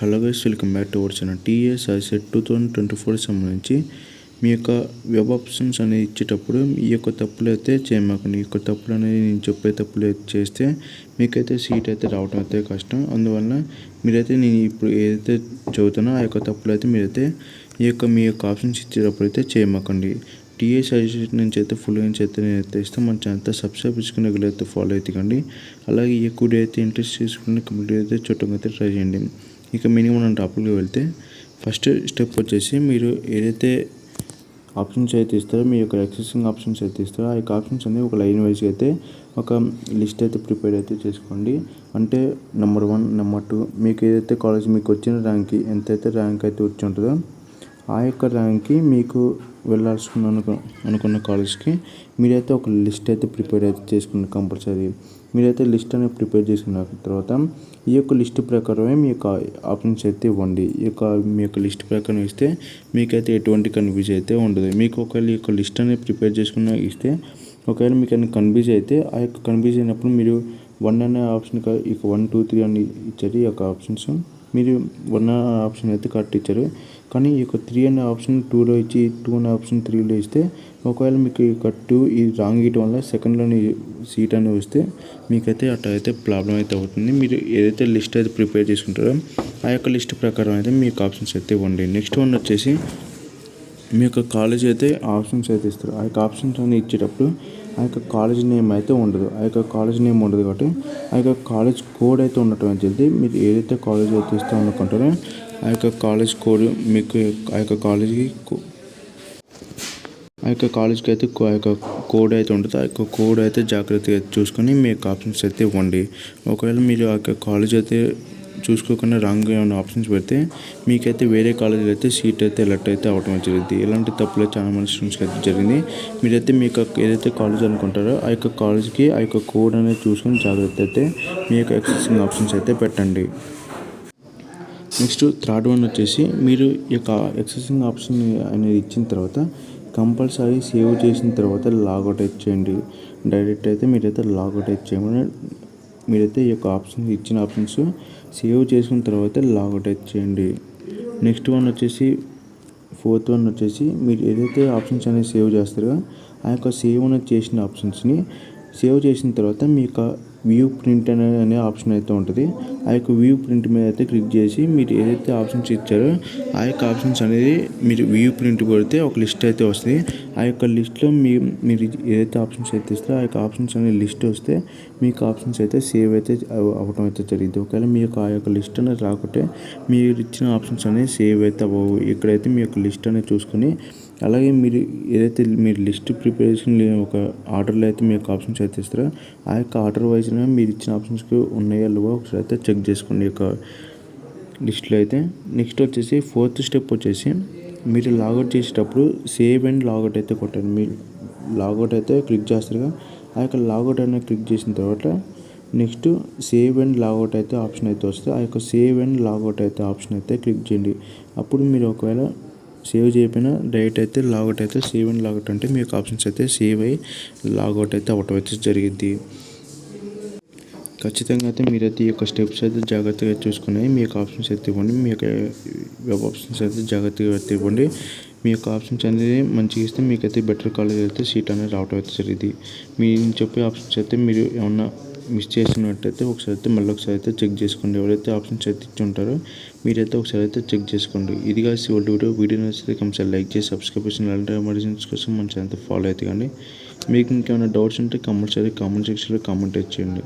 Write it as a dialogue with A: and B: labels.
A: Hello guys welcome back to our channel TS ICET two thousand twenty four సంబంధించి మీ యొక్క web options అనేది ఇచ్చేటప్పుడు ఈ యొక్క తప్పులు అయితే చేయమాకండి ఈ యొక్క తప్పులు అనేది నేను చెప్పే తప్పులు అయితే చేస్తే మీకైతే సీట్ అయితే రావడం అయితే కష్టం. అందువల్ల మీరైతే నేను ఇప్పుడు ఏదైతే చదువుతానో ఆ యొక్క తప్పులు అయితే మీరైతే ఈ యొక్క మీ యొక్క ఆప్షన్స్ ఇచ్చేటప్పుడు అయితే చేయమాకండి. టీఎస్ ఐసెట్ నుంచి అయితే ఫుల్ నుంచి అయితే నేను అయితే ఇస్తాను మన ఛానల్ సబ్స్క్రైబ్ చేసుకుని రెగ్యులర్ అయితే ఫాలో అవుతుంది అలాగే ఎక్కువ డే అయితే ఇంట్రెస్ట్ చేసుకుని కంప్లీట్ అయితే చూడటం అయితే ట్రై చేయండి. ఇక మినిమం అండ్ టాపిక్కి వెళ్తే ఫస్ట్ స్టెప్ వచ్చేసి మీరు ఏదైతే ఆప్షన్స్ అయితే ఇస్తారో మీ యొక్క ఎక్సెసింగ్ ఆప్షన్స్ అయితే ఇస్తారో ఆ యొక్క ఆప్షన్స్ అనేది ఒక లైన్ వైజ్ అయితే ఒక లిస్ట్ అయితే ప్రిపేర్ అయితే చేసుకోండి. అంటే నెంబర్ వన్ నెంబర్ టూ మీకు ఏదైతే కాలేజ్ మీకు వచ్చిన ర్యాంక్కి ఎంతైతే ర్యాంక్ అయితే వచ్చి ఉంటుందో ఆ యొక్క ర్యాంక్కి మీకు వెళ్ళాల్సిన అనుకు అనుకున్న కాలేజ్కి మీరైతే ఒక లిస్ట్ అయితే ప్రిపేర్ అయితే చేసుకున్నారు కంపల్సరీ. మీరైతే లిస్ట్ అనేది ప్రిపేర్ చేసుకున్న తర్వాత ఈ యొక్క లిస్ట్ ప్రకారమే మీ యొక్క ఆప్షన్స్ అయితే ఇవ్వండి. ఈ యొక్క మీ యొక్క లిస్ట్ ప్రకారం ఇస్తే మీకైతే ఎటువంటి కన్ఫ్యూజ్ అయితే ఉండదు. మీకు ఒకవేళ ఈ యొక్క లిస్ట్ అనేది ప్రిపేర్ చేసుకున్న ఇస్తే ఒకవేళ మీకు అన్ని కన్ఫ్యూజ్ అయితే ఆ యొక్క కన్ఫ్యూజ్ అయినప్పుడు మీరు వన్ అనే ఆప్షన్ ఇక వన్ టూ త్రీ అని ఇచ్చారు ఈ యొక్క ఆప్షన్స్. మీరు వన్ ఆప్షన్ అయితే కరెక్ట్ ఇచ్చారు. కానీ ఈ యొక్క త్రీ అనే ఆప్షన్ టూలో ఇచ్చి టూ అనే ఆప్షన్ త్రీలో ఇస్తే ఒకవేళ మీకు ఇక టూ ఇది రాంగ్ ఇవ్వడం వల్ల సెకండ్లోని సీట్ అనేది వస్తే మీకైతే అట్లా అయితే ప్రాబ్లం అయితే అవుతుంది. మీరు ఏదైతే లిస్ట్ అయితే ప్రిపేర్ చేసుకుంటారో ఆ యొక్క లిస్ట్ ప్రకారం అయితే మీకు ఆప్షన్స్ అయితే ఇవ్వండి. నెక్స్ట్ వన్ వచ్చేసి మీ యొక్క కాలేజ్ అయితే ఆప్షన్స్ అయితే ఇస్తారు. ఆ యొక్క ఆప్షన్స్ అని ఇచ్చేటప్పుడు ఆ యొక్క కాలేజ్ నేమ్ అయితే ఉండదు. ఆ యొక్క కాలేజ్ నేమ్ ఉండదు కాబట్టి ఆ యొక్క కాలేజ్ కోడ్ అయితే ఉండటం జరిగింది. మీరు ఏదైతే కాలేజ్ అయితే ఇస్తాం అనుకుంటారో ఆ యొక్క కాలేజ్ కోడ్ మీకు ఆ యొక్క కాలేజీకి ఆ యొక్క కాలేజ్కి అయితే ఆ యొక్క కోడ్ అయితే ఉంటుంది ఆ యొక్క కోడ్ అయితే జాగ్రత్తగా చూసుకొని మీ యొక్క ఆప్షన్స్ అయితే ఇవ్వండి. ఒకవేళ మీరు ఆ యొక్క కాలేజ్ అయితే చూసుకోకుండా రాంగ్ ఏమైనా ఆప్షన్స్ పెడితే మీకైతే వేరే కాలేజీలో అయితే సీట్ అయితే ఎలర్ట్ అయితే అవటం జరిగింది. ఇలాంటి తప్పులు చాలా మంది స్టూడెంట్స్కి అయితే జరిగింది. మీరైతే మీకు ఏదైతే కాలేజ్ అనుకుంటారో ఆ యొక్క కాలేజ్కి ఆ యొక్క కోడ్ అనేది చూసుకొని జాగ్రత్త అయితే మీ యొక్క ఎక్సెసింగ్ ఆప్షన్స్ అయితే పెట్టండి. నెక్స్ట్ థర్డ్ వన్ వచ్చేసి మీరు ఈ యొక్క ఎక్సెసింగ్ ఆప్షన్ అనేది ఇచ్చిన తర్వాత కంపల్సరీ సేవ్ చేసిన తర్వాత లాగౌట్ అయితే చేయండి. డైరెక్ట్ అయితే మీరైతే లాగౌట్ అయితే చేయమని మీరైతే ఈ యొక్క ఆప్షన్స్ ఇచ్చిన ఆప్షన్స్ సేవ్ చేసుకున్న తర్వాత లాగౌట్ అయితే చేయండి. నెక్స్ట్ వన్ వచ్చేసి ఫోర్త్ వన్ వచ్చేసి మీరు ఏదైతే ఆప్షన్స్ అనేది సేవ్ చేస్తారో ఆ యొక్క సేవ్ అనేది చేసిన ఆప్షన్స్ని సేవ్ చేసిన తర్వాత మీ యొక్క వ్యూ ప్రింట్ అనే అనే ఆప్షన్ అయితే ఉంటుంది. ఆ యొక్క వ్యూ ప్రింట్ మీద అయితే క్లిక్ చేసి మీరు ఏదైతే ఆప్షన్స్ ఇచ్చారో ఆ యొక్క ఆప్షన్స్ అనేది మీరు వ్యూ ప్రింట్ కొడితే ఒక లిస్ట్ అయితే వస్తుంది. ఆ యొక్క లిస్ట్లో మీ మీరు ఏదైతే ఆప్షన్స్ అయితే ఇస్తారో ఆ యొక్క ఆప్షన్స్ అనే లిస్ట్ వస్తే మీకు ఆప్షన్స్ అయితే సేవ్ అయితే అవ్వడం అయితే జరిగింది. ఒకవేళ మీ యొక్క ఆ యొక్క లిస్ట్ అనేది రాకుంటే మీరు ఇచ్చిన ఆప్షన్స్ అనేవి సేవ్ అయితే అవ్వవు. ఇక్కడైతే మీ యొక్క లిస్ట్ అనేది చూసుకొని అలాగే మీరు ఏదైతే మీరు లిస్ట్ ప్రిపరేషన్ ఒక ఆర్డర్లో అయితే మీ యొక్క ఆప్షన్స్ అయితే ఇస్తారో ఆ యొక్క ఆర్డర్ వైజ్గా మీరు ఇచ్చిన ఆప్షన్స్కి ఉన్నాయో లేవో ఒకసారి అయితే చెక్ చేసుకోండి యొక్క లిస్ట్లో అయితే. నెక్స్ట్ వచ్చేసి ఫోర్త్ స్టెప్ వచ్చేసి మీరు లాగౌట్ చేసేటప్పుడు సేవ్ అండ్ లాగౌట్ అయితే కొట్టండి. మీరు లాగౌట్ అయితే క్లిక్ చేస్తారుగా ఆ యొక్క లాగౌట్ అనేది క్లిక్ చేసిన తర్వాత నెక్స్ట్ సేవ్ అండ్ లాగౌట్ అయితే ఆప్షన్ అయితే వస్తుంది. ఆ యొక్క సేవ్ అండ్ లాగౌట్ అయితే ఆప్షన్ అయితే క్లిక్ చేయండి. అప్పుడు మీరు ఒకవేళ సేవ్ చేయకపోయినా డైరెక్ట్ అయితే లాగౌట్ అయితే సేవ్ అండ్ లాగౌట్ అంటే మీ యొక్క ఆప్షన్స్ అయితే సేవ్ అయ్యి లాగౌట్ అయితే అవటం అయితే జరిగింది. ఖచ్చితంగా అయితే మీరైతే ఈ యొక్క స్టెప్స్ అయితే జాగ్రత్తగా చూసుకుని మీ యొక్క ఆప్షన్స్ అయితే ఇవ్వండి. మీ యొక్క వెబ్ ఆప్షన్స్ అయితే జాగ్రత్తగా అయితే ఇవ్వండి. మీ యొక్క ఆప్షన్స్ అనేది మంచిగా ఇస్తే మీకైతే బెటర్ కాలేజ్ అయితే సీట్ అనేది రావడం అయితే జరిగింది. మీ చెప్పే ఆప్షన్స్ అయితే మీరు ఏమన్నా మిస్ చేసినట్టయితే ఒకసారి అయితే మళ్ళీ ఒకసారి అయితే చెక్ చేసుకోండి. ఎవరైతే ఆప్షన్స్ అయితే ఇచ్చి ఉంటారో మీరైతే ఒకసారి అయితే చెక్ చేసుకోండి. ఇది కాసి ఓల్డ్ వీడియో వీడియో నచ్చితే కంపల్సరీ లైక్ చేసి సబ్స్క్రైబ్ చేసిన ఇలాంటి ఎమర్జెన్సీ కోసం మన ఛానల్ ఫాలో అవుతుంది కానీ మీకు ఇంకేమైనా డౌట్స్ ఉంటే కంపల్సరీ కామెంట్ సెక్షన్లో కామెంట్ చేయండి.